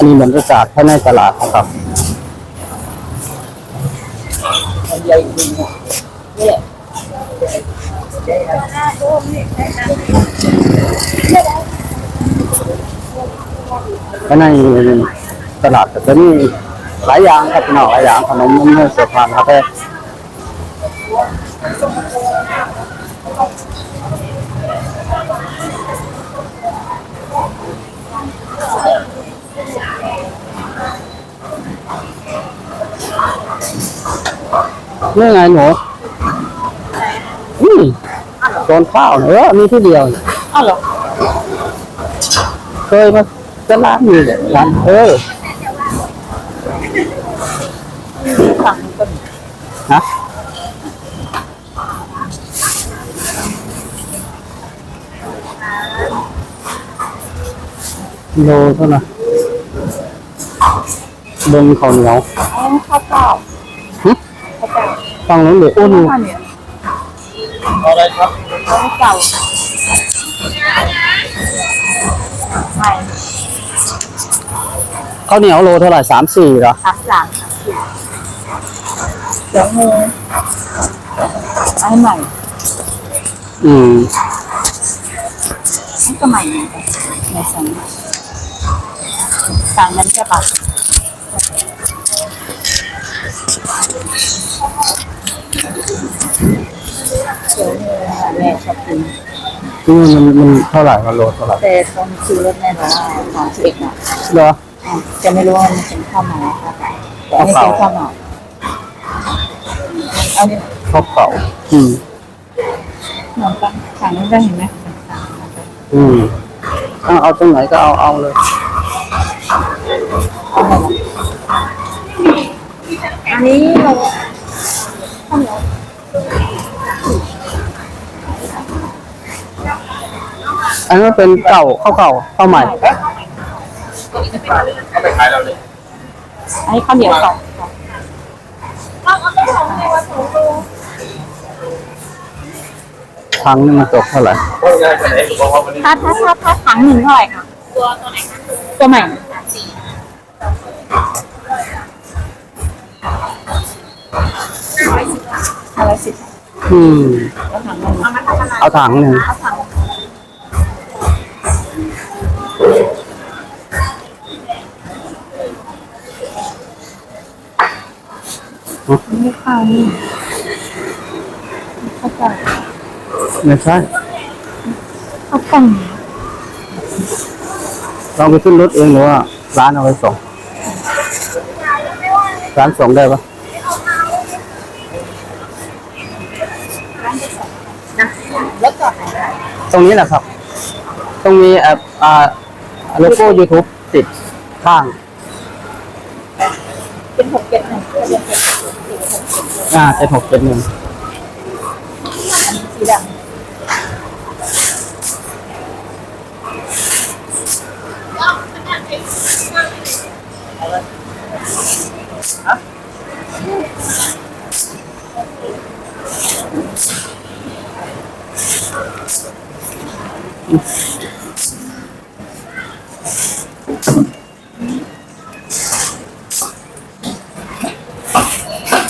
อันนี้บรรยากาศภายในตลาดนะครับภายในตลาดก็จะมีหลายอย่างครับพี่น้องหลายอย่างขนมนมเนยเสื้อผ้ากาแฟ นี่ไงหนูนี่โซนข้าวเนี่ยเออมีที่เดียวอ้าวเหรอเคยมาจะร้านอยู่เนี่ยร้านเออสั่งเป็นฮะโลเท่าไหร่เบิ่งข้าวเหนียวอ๋อข้าวเปล่าหึข้าว เปล่าฟังนั้นเดี๋ยวอุ่นข้าวเหนียวอะไรครับข้าวเปล่าไม่ข้าวเหนียวโลเท่าไหร่สามสี่เหรอสามสามเดี๋ยวงูไอ้ใหม่ อืมนี่ก็ใหม่เหมือนกันในสั่งสั่งนั้นใช่ปะ แม่ชอบกินที่นี่มันมันเท่าไหร่วะโลเท่าไหร่แต่ต้องซื้อรถแน่นอนสามสิบเอ็ดนะเหรออะจะไม่รู้ว่ามันเป็นข้าวหมาค่ะแต่อันนี้เป็นข้าวหมาอันนี้ข้าวเก่าอืมขนมปังสั่งนั้นได้เห็นไหมอืมเอาเอาตรงไหนก็เอาเอาเลยอันนี้เรา อันนั้นเป็นเก่าข้าวเก่าข้าวใหม่อันนี้ข้าวเหนียวก่อนครั้งนึงมันตกเท่าไหร่ถ้าถ้าถ้าถ้าถังหนึ่งเท่าไหร่คะตัวตัวไหนคะตัวใหม่อะไรสิบอืมแล้วถังหนึ่งเอามาทำอะไรเอาถังหนึ่งเอาถังนี่ ข้าวนี่ข้าวเปล่าไม่ใช่ข้าวกล่องเราไปขึ้นรถเองหรือว่าร้านเอาไปส่งร้านส่งได้ปะแล้วก่อนไหนตรงนี้แหละครับ ตรงนี้แอปอ่าโลโก้ YouTube ติดข้าง เป็นหกเจ็ดหนึ่งทะเบียนเป็น อ่าเจ็ดหกเจ็ดหนึ่งสีดำ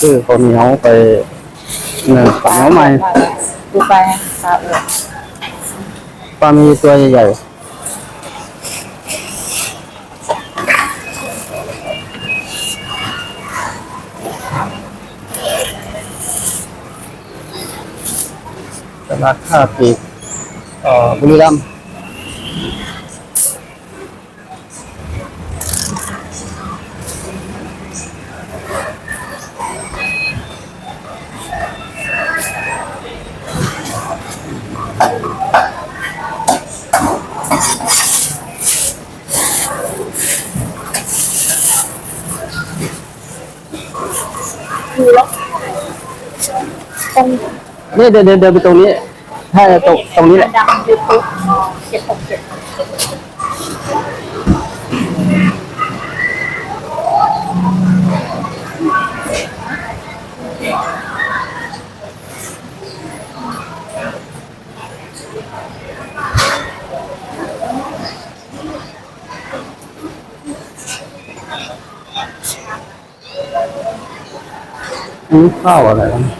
คือเขาวเหนียวไปเงินปลาวใหม่ดูไปปลาเอือปลามีตัวใหญ่ๆตลาดค่าปีกอ่อบุรีรัมย์ นี่เดินเดินเดินไปตรงนี้ถ้าตรงตรงนี้แหละนี่หนข้าวอะไรวะเลย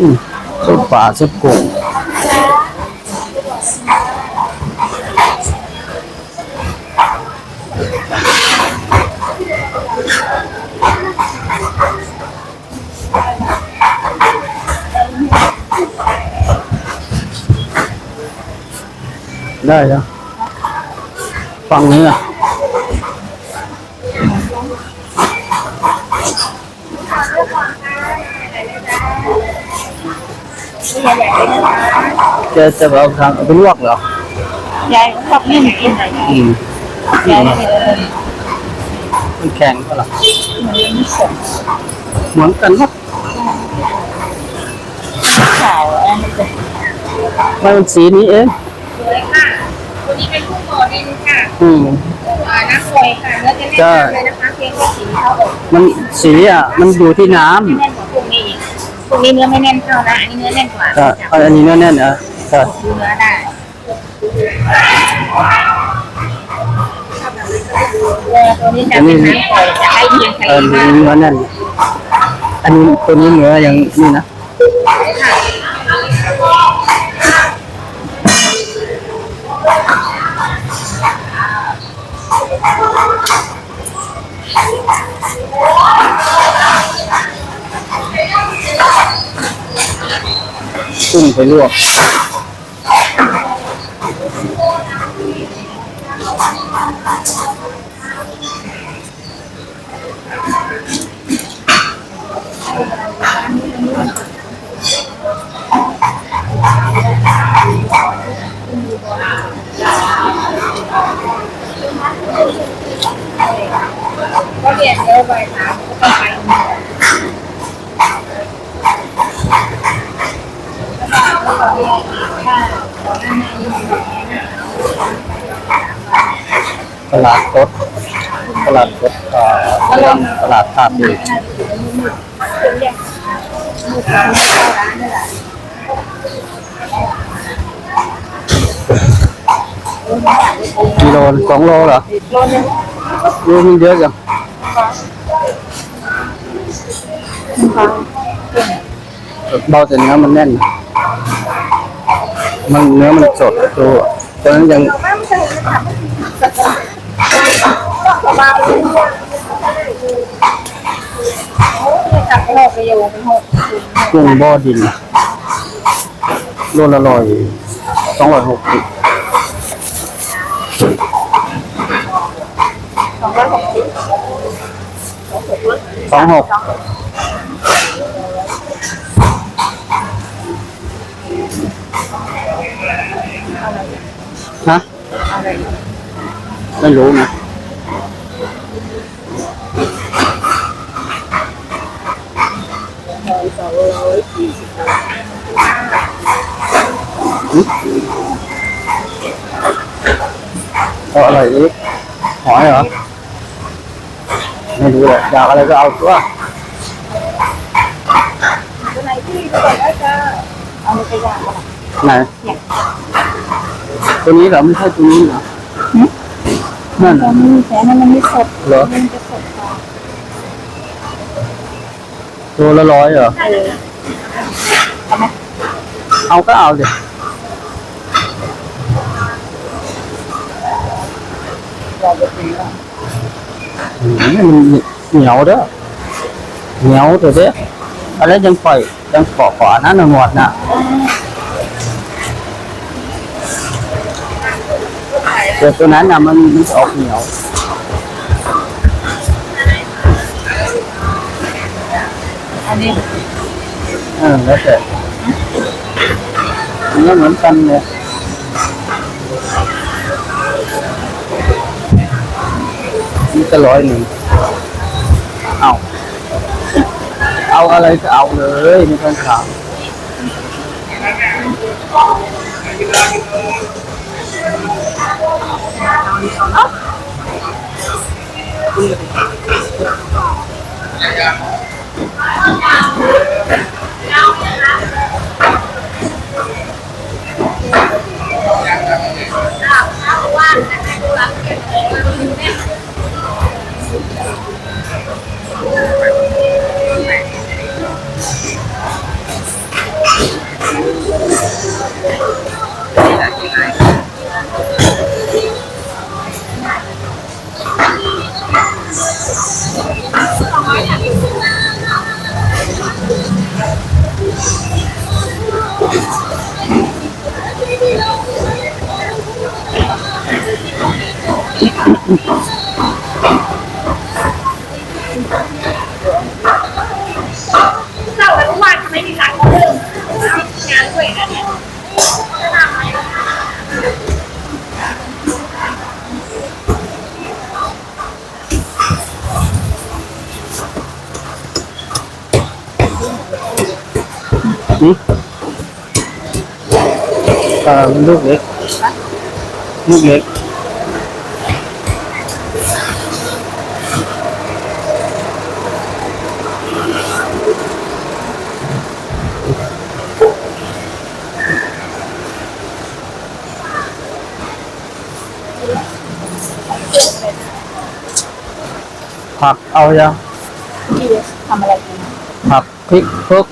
อืมส้นปลาส้นกุ้งได้แล้วฝั่งนี้อะ จะจะเอาทางเอาไปลวกเหรอ ยายชอบนิ่มกินอะไรอืมยายเห็นเลยมันแข็งก็ล่ะมันไม่สดเหมือนกันครับขาวอันนี้เป็นมันสีนี้เองสวยค่ะตัวนี้เป็นกุ้งบ่อดินค่ะอืมกุ้งอ่าน้ำลอยค่ะเนื้อจะแน่นมากเลยนะคะเพียงแค่สีเท่าอกมันสีอะ มันอยู่ที่น้ำ กุ้งนี้เนื้อไม่แน่นเท่านะ อันนี้เนื้อแน่นกว่าก็จับอันนี้แน่นๆนะใช่ดูเนื้อได้เนื้อตัวนี้จะเป็นน้ำลอยจะให้เพียงเอทะเลอมากเนื้อแน่น อันนี้ตัวนี้เนื้ออย่างนี่นะค่ะ กุ้งไปลวกก็เรียนเยอะไปค่ะก็ต้องไป ตลาดสดตลาดสดเอ่อตลาดท่าปีกิโลสองโลเหรอโลนึงโลมันเยอะจังเบาแต่เนื้อมันแน่น มันเนื้อมันสดตัวตอนนั้นยัง จับโลกไปอยู่เป็นหกกุ้งบ่อดินโลละร้อยสองร้อยหกสิบสองร้อยหกสิบสองหกฮะไม่รู้นะ หึเอาอะไรอีกหอยเหรอ ไม่รู้เลยอยากอะไรก็เอาตัวตัวไหนที่ก่อนได้จะเอาไปย่างก่อนไหนตัวนี้เหรอไม่ใช่ตัวนี้เหรอนั่นตัวนี้แต่นั้นมันไม่สดเหรอมันจะสดกว่าตัวละร้อยเหรอ เออเอาไหมเอาก็เอาดิอืมมันเหนียวเด้อเหนียว เถอะเด้ออะไรยังปล่อยยังเกาะขวานะหนว น่ะแต่ตัวนั้นน่ะมันมันจะออกเหนียวอันนี้เออแล้วแต่มันก็เหมือนกันเลยนี่ก็ร้อยหนึ่งเอาเอาอะไรก็เอาเลยไม่ต้องถาม เสาร์ทุกวันทำไมมีขายของเดิมงานสวยนะเนี่ยนี่เอ่าลูกเล็กลูกเล็ก ผักเอายังที่ทำอะไรกินผักพริกพวก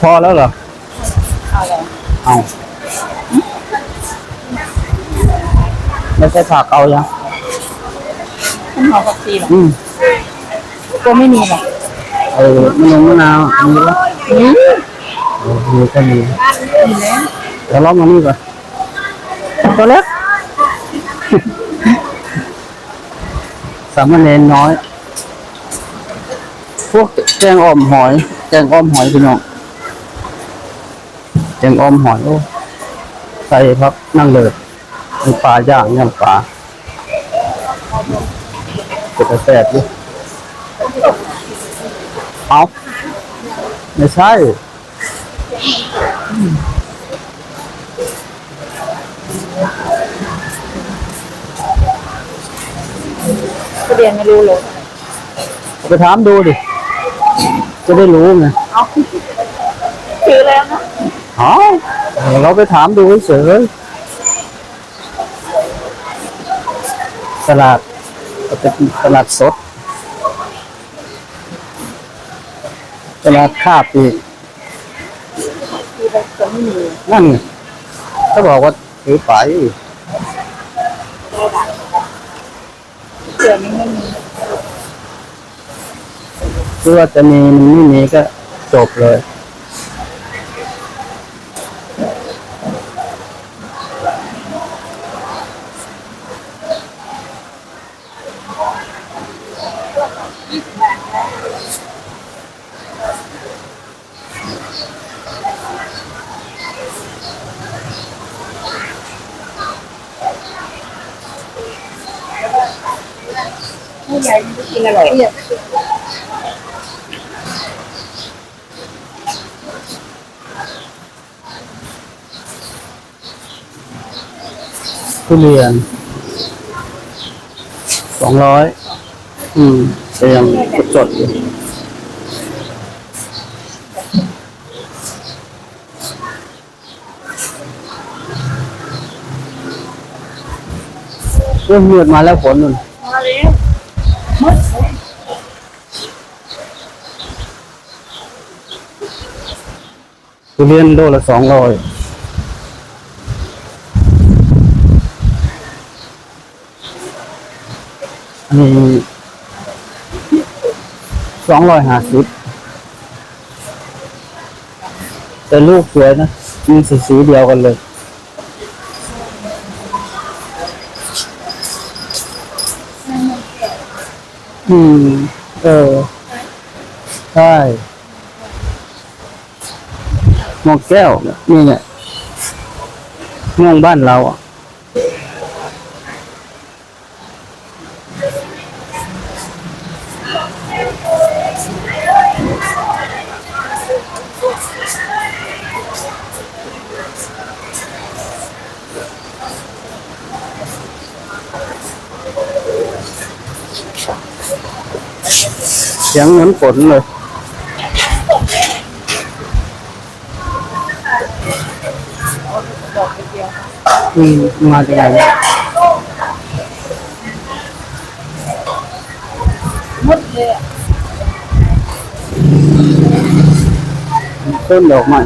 พอแล้วเหรอ เอาอะไรเอาไม่ใช่ผักเอายังขึ้นหอมผักชีหรอ อืมก็ไม่มีหรอก เออมะนงมะนาวมีแล้วมีก็มีเดี๋ยวล้อมมานี่ก่อนตัวเล็กสามเณรน้อย พวกแกงอ้อมหอย แกงอ้อมหอยพี่น้องแกงอ้อมหอยโอ้ใส่พักนั่งเลยปลาย่างย่างปลาเป็นแสบด้วย เอาไม่ใช่ก็เรียนไม่รู้เลยไปถามดูดิ จะได้รู้ไงเอาซื้อแล้วนะอ๋อเราไปถามดูเฉยตลาดเป็นตลาดสด ตลาดคาบอีกนั่นไงเขาบอกว่าถือไปเสือนี้ไม่มีคือว่าจะมีมันไม่มีก็จบเลย ใหญ่ไม่กินอร่อยทุเรียนสองร้อยอืมแต่ยังจดอยู่เริ่มมือดมาแล้วฝนนุ่น ทุเรียนโลละสองร้อยอันนี้สองร้อยห้าสิบแต่ลูกสวยนะมีสีสีเดียวกันเลย อืม เออ ใช่มองแก้วเนี่ยนี่เนี่ยม่วงบ้านเราอะ สียงเหมือนฝนเลย อืมมาจากไหนหมดเลยอะต้นดอกไม้